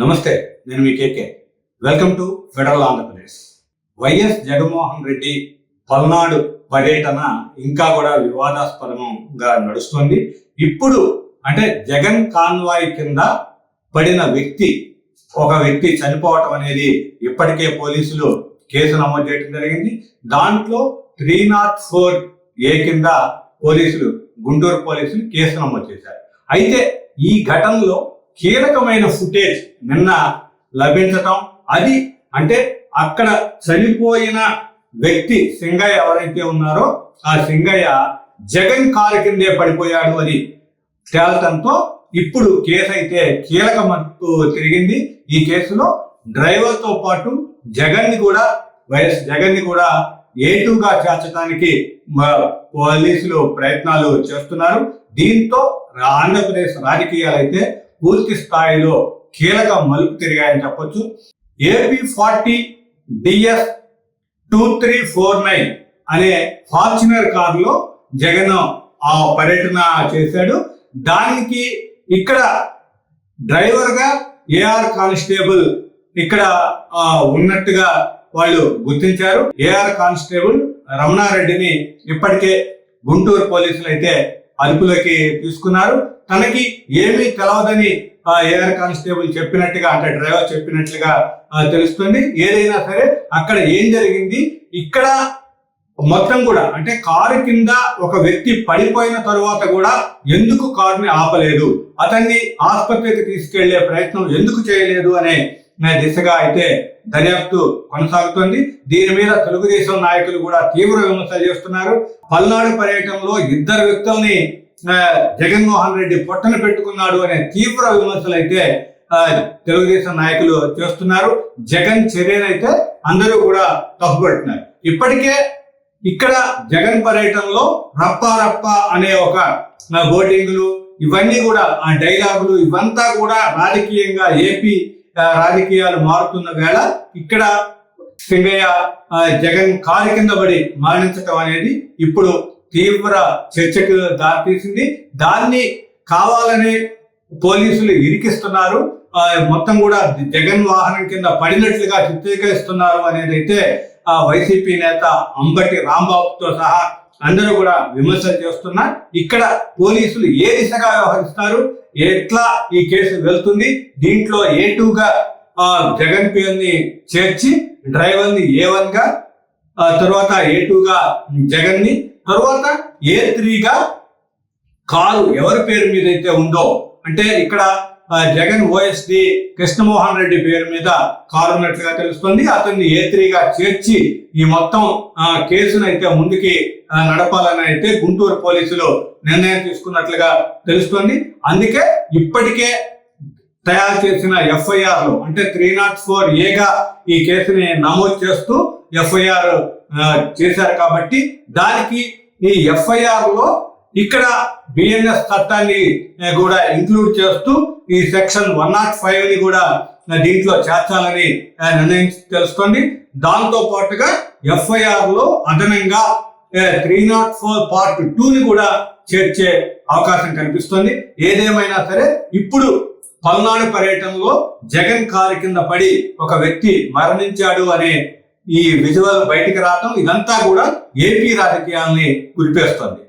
నమస్తే నేను మీ KK. Welcome to federal Andhra Pradesh. YS Jaganmohan Reddy Palnadu పర్యటన ఇంకా కూడా వివాదాస్పదంగా నడుస్తోంది. ఇప్పుడు అంటే జగన్ కాన్వాయ్ కింద పడిన వ్యక్తి ఒక వ్యక్తి చనిపోవటం అనేది ఇప్పటికే పోలీసులు కేసు నమోదు చేయడం జరిగింది. దాంట్లో త్రీ నాట్ ఫోర్ ఏ కింద పోలీసులు గుంటూరు పోలీసులు కేసు నమోదు చేశారు. అయితే ఈ ఘటనలో కీలకమైన ఫుటేజ్ నిన్న లభించటం. అది అంటే అక్కడ చనిపోయిన వ్యక్తి సింగయ్య ఎవరైతే ఉన్నారో ఆ సింగయ్య జగన్ కారు కిందే పడిపోయాడు అని తేలటంతో ఇప్పుడు కేసు అయితే కీలక తిరిగింది. ఈ కేసులో డ్రైవర్తో పాటు జగన్ని కూడా వైఎస్ జగన్ని కూడా ఏటుగా చేర్చడానికి పోలీసులు ప్రయత్నాలు చేస్తున్నారు. దీంతో ఆంధ్రప్రదేశ్ రాజకీయాలు అయితే పూర్తి స్థాయిలో కీలక మలుపు తిరిగాయని చెప్పొచ్చు. AP forty DS two three four nine అనే ఫార్చునర్ కారులో జగన్ ఆ పర్యటన చేశాడు. దానికి ఇక్కడ డ్రైవర్గా ఏఆర్ కానిస్టేబుల్ ఇక్కడ ఉన్నట్టుగా వాళ్ళు గుర్తించారు. ఏఆర్ కానిస్టేబుల్ రమణారెడ్డిని ఇప్పటికే గుంటూరు పోలీసులు అయితే అదుపులోకి తీసుకున్నారు. తనకి ఏమీ తెలవదని ఏఆర్ కానిస్టేబుల్ చెప్పినట్టుగా అంటే డ్రైవర్ చెప్పినట్లుగా తెలుస్తుంది. ఏదైనా సరే అక్కడ ఏం జరిగింది? ఇక్కడ మొత్తం కూడా అంటే కారు కింద ఒక వ్యక్తి పడిపోయిన తరువాత కూడా ఎందుకు కారుని ఆపలేదు? అతన్ని ఆసుపత్రికి తీసుకెళ్ళే ప్రయత్నం ఎందుకు చేయలేదు అనే దిశగా అయితే దర్యాప్తు కొనసాగుతోంది. దీని మీద తెలుగుదేశం నాయకులు కూడా తీవ్ర విమర్శలు చేస్తున్నారు. పల్నాడు పర్యటనలో ఇద్దరు వ్యక్తుల్ని జగన్మోహన్ రెడ్డి పొట్టన పెట్టుకున్నాడు అనే తీవ్ర విమర్శలు అయితే తెలుగుదేశం నాయకులు చేస్తున్నారు. జగన్ చర్యనైతే అందరూ కూడా తప్పుపడుతున్నారు. ఇప్పటికే ఇక్కడ జగన్ పర్యటనలో రప్పా రప్పా అనే ఒక బోటింగ్లు ఇవన్నీ కూడా ఆ డైలాగులు ఇవంతా కూడా రాజకీయంగా ఏపీ రాజకీయాలు మారుతున్న వేళ ఇక్కడ సింగయ్య జగన్ కారు కింద పడి మరణించటం అనేది ఇప్పుడు తీవ్ర చర్చకు దారితీసింది. దాన్ని కావాలని పోలీసులు ఇరికిస్తున్నారు. మొత్తం కూడా జగన్ వాహనం కింద పడినట్లుగా చిత్రీకరిస్తున్నారు అనేది అయితే ఆ వైసీపీ నేత అంబటి రాంబాబుతో సహా అందరూ కూడా విమర్శలు చేస్తున్నారు. ఇక్కడ పోలీసులు ఏ దిశగా వ్యవహరిస్తారు? ఎట్లా ఈ కేసు వెళ్తుంది? దీంట్లో ఏ టూగా జగన్ పిఎల్ని చేర్చి డ్రైవర్ని ఏ వన్గా తర్వాత ఏ టూగా జగన్ని తర్వాత ఏ త్రీగా కారు ఎవరి పేరు మీద అయితే ఉందో అంటే ఇక్కడ జగన్ ఓఎస్డి కృష్ణమోహన్ రెడ్డి పేరు మీద కారు ఉన్నట్లుగా తెలుస్తుంది. అతన్ని ఏత్రిగా చేర్చి ఈ మొత్తం కేసును అయితే ముందుకి నడపాలని అయితే గుంటూరు పోలీసులు నిర్ణయం తీసుకున్నట్లుగా తెలుస్తుంది. అందుకే ఇప్పటికే తయారు చేసిన ఎఫ్ఐఆర్ అంటే త్రీ నాట్ ఫోర్ ఏగా ఈ కేసుని నమోదు చేస్తూ ఎఫ్ఐఆర్ చేశారు కాబట్టి దానికి ఈ ఎఫ్ఐఆర్లో ఇక్కడ బిఎన్ఎస్ చట్టాన్ని కూడా ఇంక్లూడ్ చేస్తూ ఈ సెక్షన్ వన్ నాట్ ఫైవ్ని కూడా దీంట్లో చేర్చాలని నిర్ణయించి తెలుసుకోండి దాంతో పాటుగా ఎఫ్ఐఆర్లో అదనంగా త్రీ నాట్ ఫోర్ పార్ట్ టూని కూడా చేర్చే అవకాశం కనిపిస్తుంది. ఏదేమైనా సరే ఇప్పుడు పల్నాడు పర్యటనలో జగన్ కారు కింద పడి ఒక వ్యక్తి మరణించాడు అనే ఈ విజువల్ బయటికి రావటం ఇదంతా కూడా ఏపీ రాజకీయాల్ని కురిపేస్తుంది.